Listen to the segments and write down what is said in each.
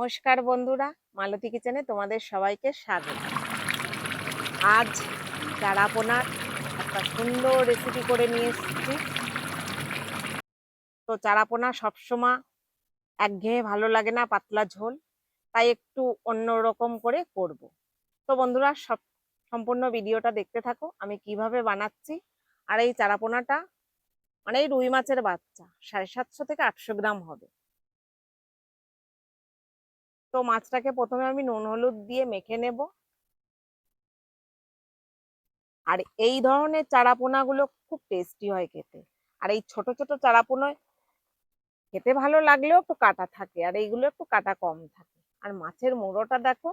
নমস্কার বন্ধুরা, মালতী কিচেনে তোমাদের সবাইকে স্বাগত। আজ চারাপোনার একটা সুন্দর রেসিপি করে নিয়ে এসেছি। তো চারাপোনা সবসময় একঘেয়ে ভালো লাগে না পাতলা ঝোল, তাই একটু অন্য রকম করে করব। তো বন্ধুরা, সব সম্পূর্ণ ভিডিওটা দেখতে থাকো, আমি কীভাবে বানাচ্ছি। আর এই চারাপোনাটা মানে এই রুই মাছের বাচ্চা, সাড়ে সাতশো থেকে আটশো গ্রাম হবে। তো মাছটাকে প্রথমে আমি নুন, হলুদ দিয়ে মেখে নেব। আর এই ধরনের চারাপোনাগুলো খুব টেস্টি হয় খেতে। আর এই ছোট ছোট চারাপোনায় খেতে ভালো লাগলেও একটু কাটা থাকে, আর এইগুলো একটু কাটা কম থাকে। আর মাছের মুড়োটা দেখো,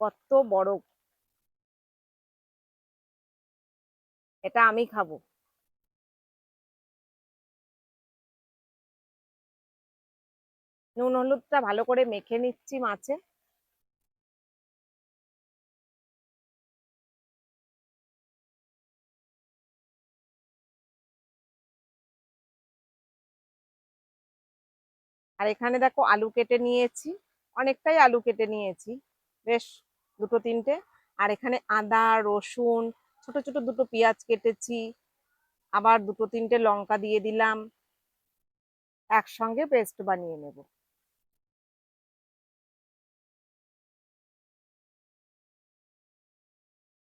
কত বড়। এটা আমি খাব। নুন, হলুদটা ভালো করে মেখে নিচ্ছি মাছে। আর এখানে দেখো আলু কেটে নিয়েছি, অনেকটাই আলু কেটে নিয়েছি, বেশ দুটো তিনটে। আর এখানে আদা, রসুন, ছোট ছোট দুটো পেঁয়াজ কেটেছি, আবার দুটো তিনটে লঙ্কা দিয়ে দিলাম, একসঙ্গে পেস্ট বানিয়ে নেব।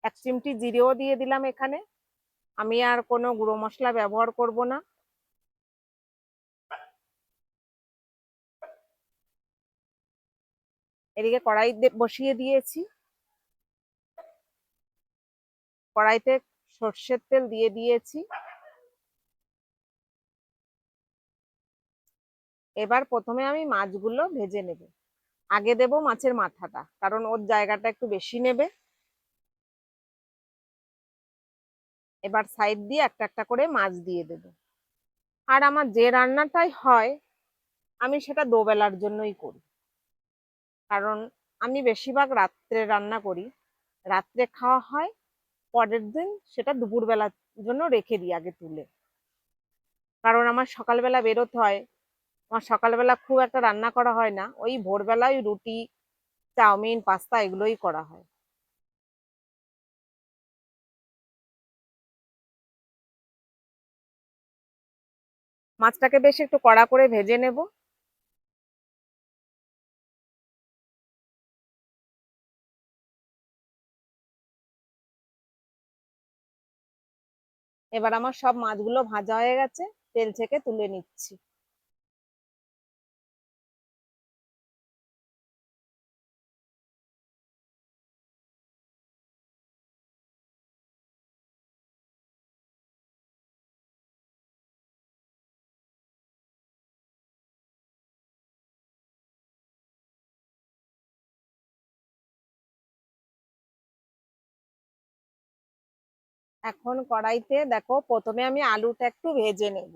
এক চিমটি জিরেও দিয়ে দিলাম এখানে। আমি আর কোনো গুঁড়ো মশলা ব্যবহার করব না। এদিকে কড়াই বসিয়ে দিয়েছি। কড়াইতে সর্ষের তেল দিয়ে দিয়েছি। এবার প্রথমে আমি মাছগুলো ভেজে নেব। আগে দেব মাছের মাথাটা, কারণ ওর জায়গাটা একটু বেশি নেবে। এবার সাইড দিয়ে একটা একটা করে মাছ দিয়ে দেব। আর আমার যে রান্নাটাই হয়, আমি সেটা দোবেলার জন্যই করি। কারণ আমি বেশিরভাগ রাত্রে রান্না করি। রাত্রে খাওয়া হয়, পরের দিন সেটা দুপুরবেলার জন্য রেখে দিই আগে তুলে। কারণ আমার সকালবেলা বেরোতে হয়। আমার সকালবেলা খুব একটা রান্না করা হয় না। ওই ভোরবেলায় রুটি, চাউমিন, পাস্তা এগুলোই করা হয়। মাছটাকে বেশ একটু কড়া করে ভেজে নেব। এবার আমার সব মাছগুলো ভাজা হয়ে গেছে, তেল থেকে তুলে নিচ্ছি। এখন কড়াইতে দেখো প্রথমে আমি আলুটা একটু ভেজে নেব।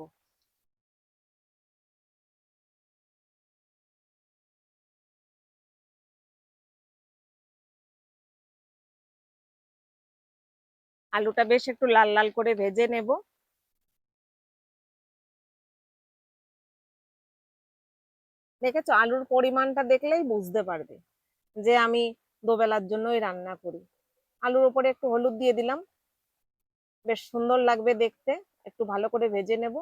আলুটা বেশ একটু লাল লাল করে ভেজে নেব। দেখেছ? আলুর পরিমাণটা দেখলেই বুঝতে পারবে যে আমি দুবেলার জন্যই রান্না করি। আলুর উপরে একটু হলুদ দিয়ে দিলাম। বেশ সুন্দর লাগবে দেখতে। একটু ভালো করে ভেজে নেব।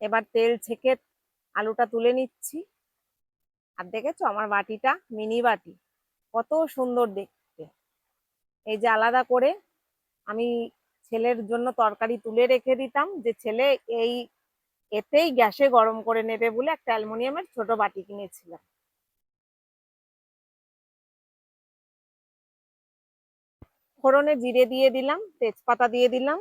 এবার তেল ছেঁকে আলুটা তুলে নিচ্ছি। আর দেখেছ আমার বাটিটা, মিনি বাটি। কত সুন্দর দেখতে। এই যে আলাদা করে আমি ছেলের জন্য তরকারি তুলে রেখে দিতাম যে, ছেলে, এই এতেই গ্যাসে গরম করে নেবে বলে একটা অ্যালুমিনিয়ামের ছোট বাটি কিনেছিলাম। ফোড়নে জিরে দিয়ে দিলাম, তেজপাতা দিয়ে দিলাম।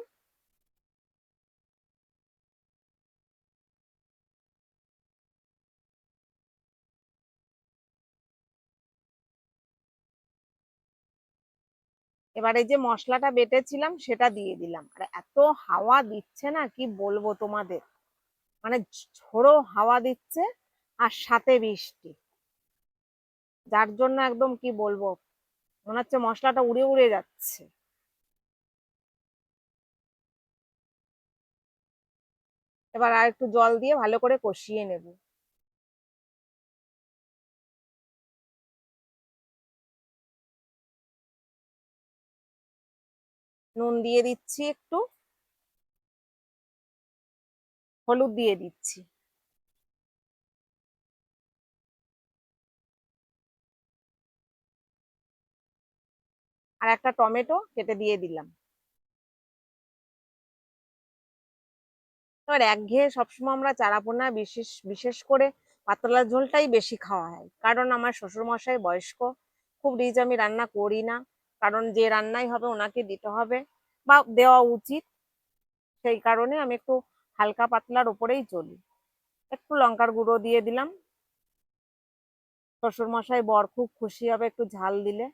এবার যে মশলাটা বেটেছিলাম, সেটা দিয়ে দিলাম। আর এত হাওয়া দিচ্ছে না, কি বলব তোমাদের? মানে ঝোড়ো হাওয়া দিচ্ছে আর সাথে বৃষ্টি। যার জন্য একদম কি বলব, মনে হচ্ছে মশলাটা উড়ে উড়ে যাচ্ছে। এবার আর একটু জল দিয়ে ভালো করে কষিয়ে নেব। নুন দিয়ে দিচ্ছি একটু। হলুদ দিয়ে দিচ্ছি। আর একটা টমেটো কেটে দিয়ে দিলাম। এবার একঘেয়ে সবসময় আমরা চারাপোনা বিশেষ বিশেষ করে পাতলা ঝোলটাই বেশি খাওয়া হয়। কারণ আমার শ্বশুর মশাই বয়স্ক, খুব রিচ আমি রান্না করি না। কারণ যে রান্নাই হবে ওনাকে দিতে হবে বা দেওয়া উচিত। সেই কারণে আমি একটু হালকা পাতলার ওপরেই চলি। একটু লঙ্কার গুঁড়ো দিয়ে দিলাম। শ্বশুর মশাই বর খুব খুশি হবে একটু ঝাল দিলে।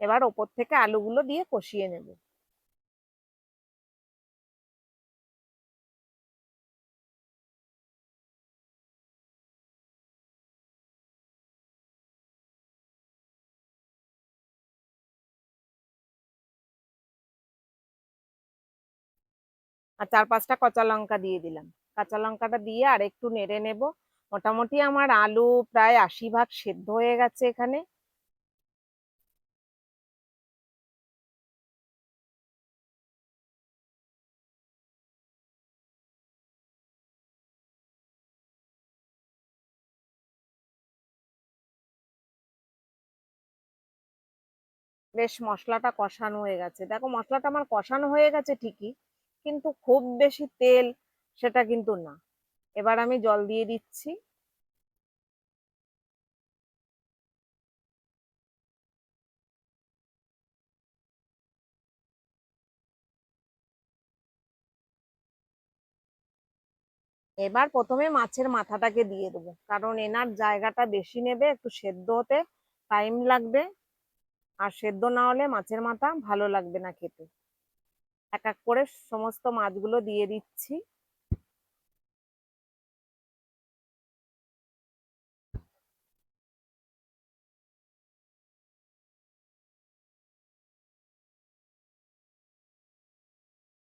এবার ওপর থেকে আলুগুলো দিয়ে কষিয়ে নেব। আর চার পাঁচটা কাঁচা লঙ্কা দিয়ে দিলাম। কাঁচা লঙ্কাটা দিয়ে আর একটু নেড়ে নেব। মোটামুটি আমার আলু প্রায় আশি ভাগ সেদ্ধ হয়ে গেছে এখানে। বেশ মশলাটা কষানো হয়ে গেছে। দেখো মশলাটা আমার কষানো হয়ে গেছে ঠিকই। কিন্তু খুব বেশি তেল সেটা কিন্তু না। এবার আমি জল দিয়ে দিচ্ছি। এবার প্রথমে মাছের মাথাটাকে দিয়ে দেবো, কারণ এনার জায়গাটা বেশি নেবে, একটু সেদ্ধ হতে টাইম লাগবে। আর সেদ্ধ না হলে মাছের মাথা ভালো লাগবে না খেতে। এক এক করে সমস্ত মাছগুলো দিয়ে দিচ্ছি।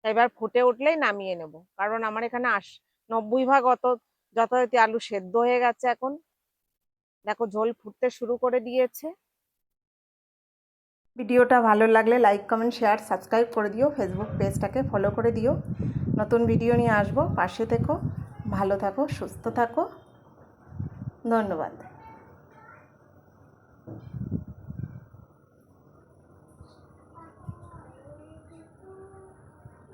এবার ফুটে উঠলেই নামিয়ে নেব। কারণ আমার এখানে আস নব্বই ভাগ অত যথারীতি আলু সেদ্ধ হয়ে গেছে এখন। দেখো ঝোল ফুটতে শুরু করে দিয়েছে। ভিডিওটা ভালো লাগলে লাইক, কমেন্ট, শেয়ার, সাবস্ক্রাইব করে দিও। ফেসবুক পেজটাকে ফলো করে দিও। নতুন ভিডিও নিয়ে আসব। পাশে থেকো। ভালো থাকো, সুস্থ থাকো। ধন্যবাদ।